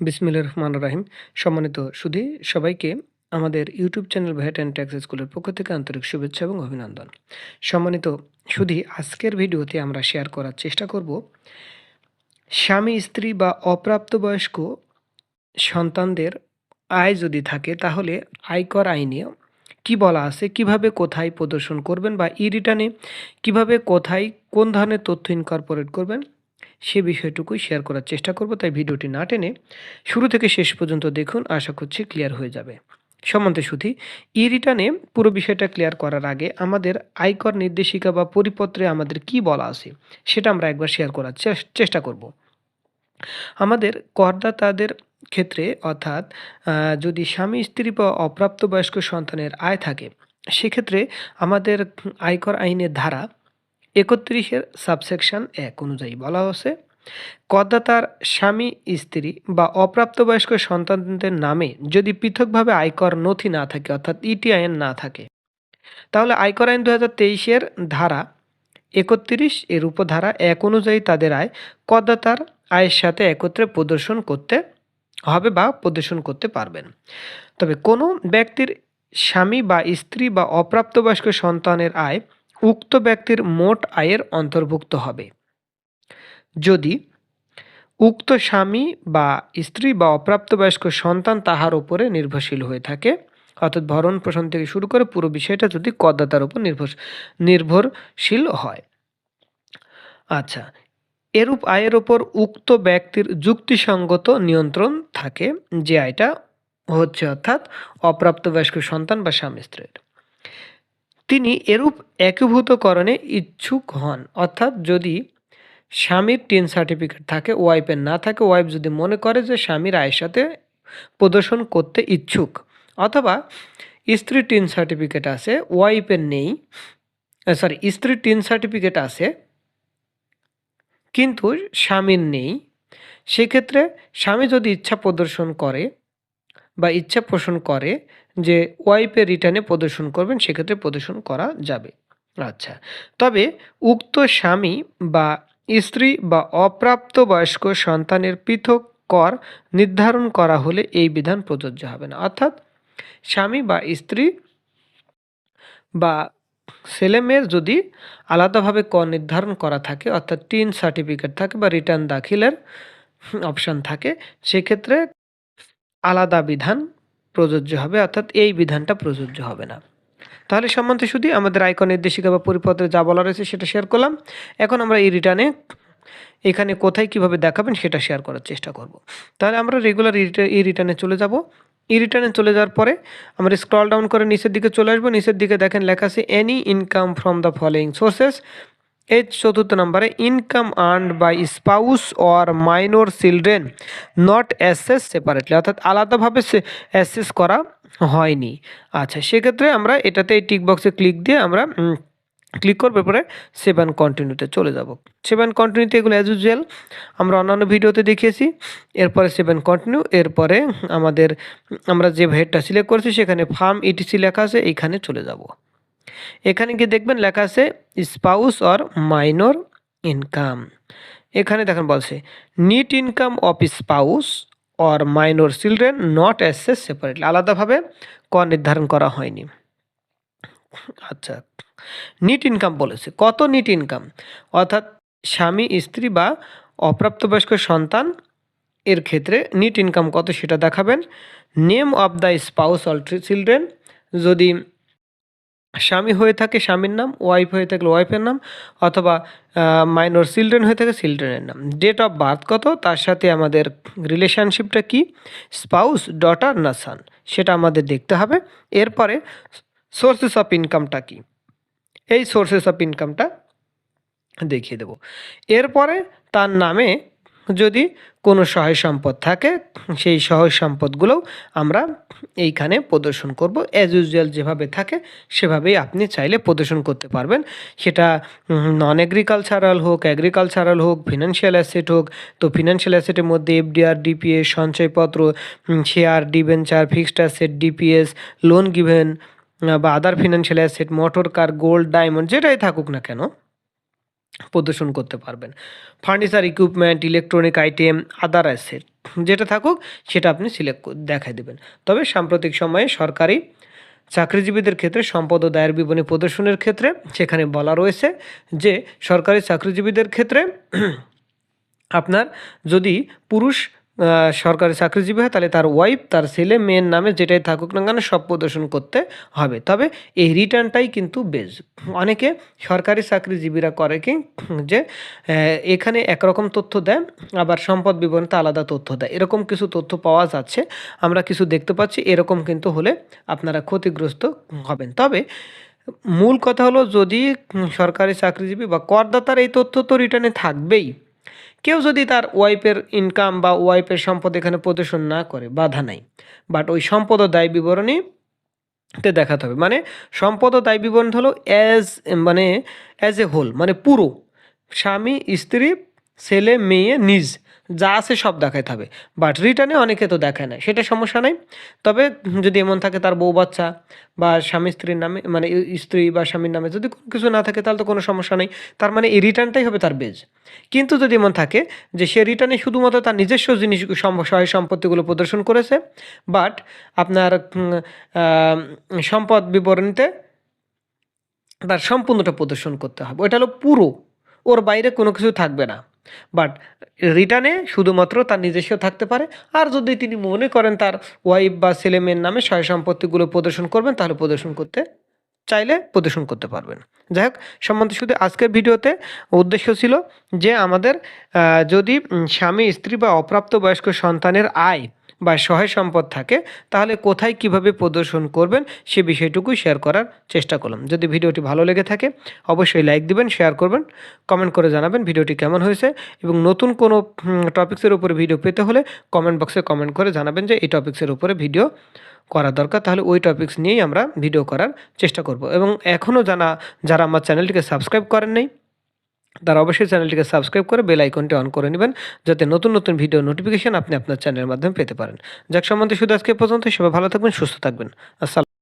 বিসমিল্লাহির রহমানির রাহিম। সম্মানিত সুধী, সবাইকে আমাদের YouTube channel VAT and tax স্কুলের পক্ষ থেকে আন্তরিক শুভেচ্ছা এবং অভিনন্দন। সম্মানিত সুধী, আজকের ভিডিওতে আমরা শেয়ার করার চেষ্টা করব স্বামী, স্ত্রী বা অপ্রাপ্তবয়স্ক সন্তানদের আয় যদি থাকে, তাহলে আয়কর আইনে কি বলা আছে কীভাবে কোথায় প্রদর্শন করবেন বা ই রিটার্নে কীভাবে কোথায় কোন ধরনের তথ্য ইনকর্পোরেট করবেন সে বিষয়টুকুই শেয়ার করার চেষ্টা করব, তাই ভিডিওটি না টেনে শুরু থেকে শেষ পর্যন্ত দেখুন, আশা করছি ক্লিয়ার হয়ে যাবে। সম্বন্ধে শুধু ই রিটার্নে পুরো বিষয়টা ক্লিয়ার করার আগে আমাদের আয়কর নির্দেশিকা বা পরিপত্রে আমাদের কি বলা আছে, সেটা আমরা একবার শেয়ার করার চেষ্টা করব। আমাদের করদাতাদের ক্ষেত্রে অর্থাৎ যদি স্বামী, স্ত্রী বা অপ্রাপ্তবয়স্ক সন্তানের আয় থাকে, সেক্ষেত্রে আমাদের আয়কর আইনের ধারা একত্রিশের সাবসেকশন এক অনুযায়ী বলা হচ্ছে করদাতার স্বামী, স্ত্রী বা অপ্রাপ্তবয়স্ক সন্তানদের নামে যদি পৃথকভাবে আয়কর নথি না থাকে, অর্থাৎ ইটিআইএন না থাকে, তাহলে আয়কর আইন দু হাজার তেইশের ধারা একত্রিশ এর উপধারা এক অনুযায়ী তাদের আয় করদাতার আয়ের সাথে একত্রে প্রদর্শন করতে হবে বা প্রদর্শন করতে পারবেন। তবে কোনো ব্যক্তির স্বামী বা স্ত্রী বা অপ্রাপ্তবয়স্ক সন্তানের আয় উক্ত ব্যক্তির মোট আয়ের অন্তর্ভুক্ত হবে। যদি উক্ত স্বামী বা স্ত্রী বা অপ্রাপ্তবয়স্ক সন্তান তাহার উপরে নির্ভরশীল হয়ে থাকে, অর্থাৎ ভরণ পোষণ থেকে শুরু করে পুরো বিষয়টা যদি করদাতার উপর নির্ভর নির্ভরশীল হয়। আচ্ছা এরূপ আয়ের ওপর উক্ত ব্যক্তির যুক্তিসঙ্গত নিয়ন্ত্রণ থাকে, যে আয়টা হচ্ছে অর্থাৎ অপ্রাপ্তবয়স্ক সন্তান বা স্বামী স্ত্রীর। তিনি এরূপ একীভূতকরণে ইচ্ছুক হন। অর্থাৎ যদি স্বামীর টেন সার্টিফিকেট থাকে ওয়াইফের না থাকে ওয়াইফ যদি মনে করে যে স্বামীর আয়ের সাথে প্রদর্শন করতে ইচ্ছুক, অথবা স্ত্রী টিন সার্টিফিকেট আছে ওয়াইফের নেই সরি স্ত্রীর টিন সার্টিফিকেট আছে, কিন্তু স্বামীর নেই, সেক্ষেত্রে স্বামী যদি ইচ্ছা প্রদর্শন করে বা ইচ্ছা পোষণ করে যে ওয়াইফের রিটার্নে প্রদর্শন করবেন, সেক্ষেত্রে প্রদর্শন করা যাবে। আচ্ছা তবে উক্ত স্বামী বা স্ত্রী বা অপ্রাপ্ত বয়স্ক সন্তানের পৃথক কর নির্ধারণ করা হলে এই বিধান প্রযোজ্য হবে না। অর্থাৎ স্বামী বা স্ত্রী বা ছেলেমেয়ের যদি আলাদাভাবে কর নির্ধারণ করা থাকে, অর্থাৎ টিন সার্টিফিকেট থাকে বা রিটার্ন দাখিলের অপশান থাকে, সেক্ষেত্রে আলাদা বিধান প্রযোজ্য হবে, অর্থাৎ এই বিধানটা প্রযোজ্য হবে না। তাহলে সম্বন্ধে শুধু আমাদের আয়কর নির্দেশিকা বা পরিপত্রে যা বলা রয়েছে সেটা শেয়ার করলাম। এখন আমরা এই রিটার্নে এখানে কোথায় কীভাবে দেখাবেন সেটা শেয়ার করার চেষ্টা করব। তাহলে আমরা রেগুলার ই রিটার্নে চলে যাব। ই রিটার্নে চলে যাওয়ার পরে আমরা স্ক্রল ডাউন করে নিচের দিকে চলে আসব। নিচের দিকে দেখেন লেখা আছে any income from the following sources এই চতুর্থ নম্বরে income earned by spouse or minor children not assess separately অর্থাৎ আলাদাভাবে অ্যাসেস করা হয়নি। আচ্ছা সেক্ষেত্রে আমরা এটাতে এই টিক বক্সে ক্লিক দিয়ে আমরা ক্লিক করবে পরে সেভেন কন্টিনিউতে চলে যাব। সেভেন কন্টিনিউতে এগুলো অ্যাজ ইউজুয়াল আমরা অন্যান্য ভিডিওতে দেখিয়েছি। এরপরে সেভেন কন্টিনিউ এরপরে আমাদের, আমরা যে হেডটা সিলেক্ট করেছি, সেখানে ফার্ম ইটিসি লেখা আছে, এইখানে চলে যাব। এখানে গিয়ে দেখবেন লেখা আছে স্পাউস অর মাইনর ইনকাম এখানে দেখেন বলছে net income of spouse or minor children not assess separately আলাদাভাবে কর নির্ধারণ করা হয়নি। আচ্ছা নিট ইনকাম বলেছে। কত নিট ইনকাম অর্থাৎ স্বামী, স্ত্রী বা অপ্রাপ্তবয়স্ক সন্তান এর ক্ষেত্রে নিট ইনকাম কত সেটা দেখাবেন। Name of the spouse all children যদি স্বামী হয়ে থাকে স্বামীর নাম ওয়াইফ হয়ে থাকলে ওয়াইফের নাম, অথবা মাইনর চিলড্রেন হয়ে থাকে চিলড্রেনের নাম। ডেট অফ বার্থ কত? তার সাথে আমাদের রিলেশনশিপটা কি? স্পাউস ডটার না সান সেটা আমাদের দেখতে হবে। এরপরে সোর্সেস অফ ইনকামটা কি? এই সোর্সেস অফ ইনকামটা দেখিয়ে দেব। এরপরে, তার নামে যদি কোনো সহায় সম্পদ থাকে, সেই সহায় সম্পদগুলোও আমরা এইখানে প্রদর্শন করব। অ্যাজ ইউজুয়াল যেভাবে থাকে, সেভাবেই আপনি চাইলে প্রদর্শন করতে পারবেন। সেটা নন এগ্রিকালচারাল হোক অ্যাগ্রিকালচারাল হোক ফিনান্সিয়াল অ্যাসেট হোক, তো ফিনান্সিয়াল অ্যাসেটের মধ্যে এফডিআর ডিপিএস সঞ্চয়পত্র share debenture fixed asset DPS loan given বা other financial asset motor car gold diamond যেটাই থাকুক না কেন প্রদর্শন করতে পারবেন। Furniture equipment electronic item other asset যেটা থাকুক, সেটা আপনি সিলেক্ট দেখাই দেবেন। তবে সাম্প্রতিক সময়ে সরকারি চাকরিজীবীদের ক্ষেত্রে, সম্পদ ও দায়ের বিবরণী প্রদর্শনের ক্ষেত্রে সেখানে বলা রয়েছে যে, সরকারি চাকরিজীবীদের ক্ষেত্রে আপনার যদি পুরুষ সরকারি চাকরিজীবী হয়, তাহলে তার ওয়াইফ তার ছেলে, মেয়ের নামে যেটাই থাকুক না কেন সব প্রদর্শন করতে হবে। তবে এই রিটার্নটাই কিন্তু বেজ অনেকে সরকারি চাকরিজীবীরা করে কি, যে এখানে একরকম তথ্য দেয় আবার সম্পদ বিবরণীতে আলাদা তথ্য দেয়। এরকম কিছু তথ্য পাওয়া যাচ্ছে, আমরা কিছু দেখতে পাচ্ছি, এরকম কিন্তু হলে আপনারা ক্ষতিগ্রস্ত হবেন। তবে মূল কথা হলো, যদি সরকারি চাকরিজীবী বা করদাতার এই তথ্য তো রিটার্নে থাকবেই কেউ যদি তার ওয়াইফের ইনকাম বা ওয়াইফের সম্পদ এখানে প্রদর্শন না করে, বাধা নাই। বাট ওই সম্পদ ও দায় বিবরণী তে দেখাতে হবে। মানে সম্পদ ও দায় বিবরণ হলো অ্যাজ মানে অ্যাজ এ হোল মানে পুরো। স্বামী, স্ত্রী, ছেলে, মেয়ে, নিজ। যা আছে সব দেখাইতে হবে। বাট রিটার্নে অনেকে তো দেখায় না সেটা সমস্যা নাই। তবে যদি এমন থাকে তার বউ বাচ্চা বা স্বামী স্ত্রীর নামে মানে স্ত্রী বা স্বামীর নামে যদি কোনো কিছু না থাকে তাহলে তো কোনো সমস্যা নেই। তার মানে এই রিটার্নটাই হবে তার বেজ কিন্তু যদি এমন থাকে যে সে রিটার্নে শুধুমাত্র তার নিজস্ব জিনিস সহায় সম্পত্তিগুলো প্রদর্শন করেছে বাট আপনার সম্পদ বিবরণীতে তার সম্পূর্ণটা প্রদর্শন করতে হবে। ওটা হলো পুরো। ওর বাইরে কোনো কিছু থাকবে না। বাট রিটার্নে শুধুমাত্র তার নিজস্ব থাকতে পারে। আর যদি তিনি মনে করেন তার ওয়াইফ বা ছেলেমেয়ের নামে সহায় সম্পত্তিগুলো প্রদর্শন করবেন, তাহলে প্রদর্শন করতে চাইলে প্রদর্শন করতে পারবেন। যাই হোক, সম্বন্ধে শুধু আজকের ভিডিওতে উদ্দেশ্য ছিল যে আমাদের যদি স্বামী, স্ত্রী বা অপ্রাপ্ত বয়স্ক সন্তানের আয় বা সহায় সম্পদ থাকে, তাহলে কোথায় কীভাবে প্রদর্শন করবেন সে বিষয়টুকুই শেয়ার করার চেষ্টা করলাম। যদি ভিডিওটি ভালো লেগে থাকে, অবশ্যই লাইক দিবেন শেয়ার করবেন কমেন্ট করে জানাবেন ভিডিওটি কেমন হয়েছে এবং নতুন কোনো টপিক্সের উপরে ভিডিও পেতে হলে কমেন্ট বক্সে কমেন্ট করে জানাবেন যে এই টপিক্সের উপরে ভিডিও করা দরকার। তাহলে ওই টপিকস নিয়েই আমরা ভিডিও করার চেষ্টা করব। এবং এখনও জানা যারা আমার চ্যানেলটিকে সাবস্ক্রাইব করেন নাই তারা অবশ্যই চ্যানেলটিকে সাবস্ক্রাইব করে বেল আইকনটি অন করে নেবেন যাতে নতুন নতুন ভিডিও নোটিফিকেশন আপনি আপনার চ্যানেলের মাধ্যমে পেতে পারেন। যাক, সম্বন্ধে শুধু আজকে পর্যন্ত সবাই ভালো থাকবেন, সুস্থ থাকবেন। আসসালাম